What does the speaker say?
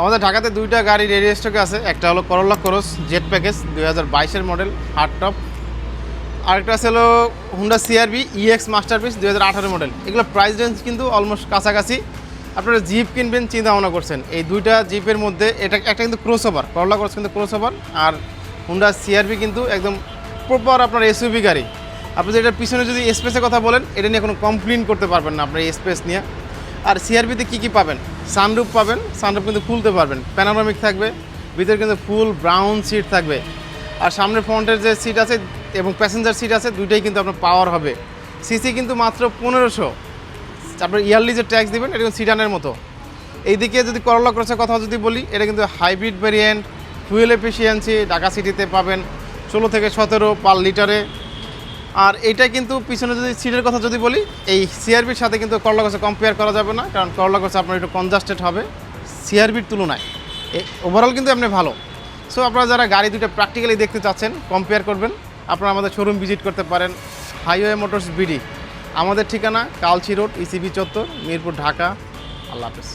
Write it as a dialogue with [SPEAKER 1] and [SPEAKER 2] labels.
[SPEAKER 1] আমাদের ঢাকাতে দুইটা গাড়ি রেডি স্টকে আছে। একটা হলো করোলা ক্রস জেট প্যাকেজ দুই হাজার বাইশের মডেল হার্ড টপ আরেকটা আছে হলো হুন্ডা সিআরবি ইএক্স মাস্টারপিস দুই হাজার আঠারো মডেল এগুলো প্রাইস রেঞ্জ কিন্তু অলমোস্ট কাছাকাছি। আপনারা জিপ কিনবেন চিন্তা ভাবনা করছেন। এই দুইটা জিপের মধ্যে এটা, একটা কিন্তু ক্রস ওভার করলা ক্রস কিন্তু ক্রস ওভার আর হুন্ডা সিআরবি কিন্তু একদম প্রপার আপনার এসইউভি গাড়ি। আপনি যদি এটার পিছনে যদি স্পেসের কথা বলেন, এটা নিয়ে কোনো কমপ্লেন করতে পারবেন না আপনার স্পেস নিয়ে। আর সিআরবিতে কী কী পাবেন? সানরুফ পাবেন সানরুফ কিন্তু খুলতে পারবেন। প্যানারমিক থাকবে, ভিতরে কিন্তু ফুল ব্রাউন সিট থাকবে। আর সামনের ফ্রন্টের যে সিট আছে এবং প্যাসেঞ্জার সিট আছে, দুইটাই কিন্তু আপনার পাওয়ার হবে। সিসি কিন্তু মাত্র পনেরোশো। তারপরে ইয়ারলি যে ট্যাক্স দেবেন, এটা কিন্তু সিডানের মতো। এইদিকে যদি করলা ক্রসের কথা যদি বলি, এটা কিন্তু hybrid variant fuel efficiency Dhaka সিটিতে পাবেন ষোলো থেকে সতেরো পার লিটারে আর এটা কিন্তু পিছনে যদি সিটের কথা যদি বলি, এই সিআরবির সাথে কিন্তু করলা ক্রসে কম্পেয়ার করা যাবে না, কারণ করলা ক্রসে আপনার একটু কনজাস্টেড হবে। সিআরবির তুলনায় ওভারঅল কিন্তু আপনি ভালো। সো আপনারা যারা গাড়ি দুটো প্র্যাকটিক্যালি দেখতে চাচ্ছেন কম্পেয়ার করবেন। আপনারা আমাদের শোরুম ভিজিট করতে পারেন। হাইওয়ে মোটরস বিডি আমাদের ঠিকানা কালচি রোড ইসিবি চত্বর, মিরপুর, ঢাকা। আল্লাহ হাফেজ।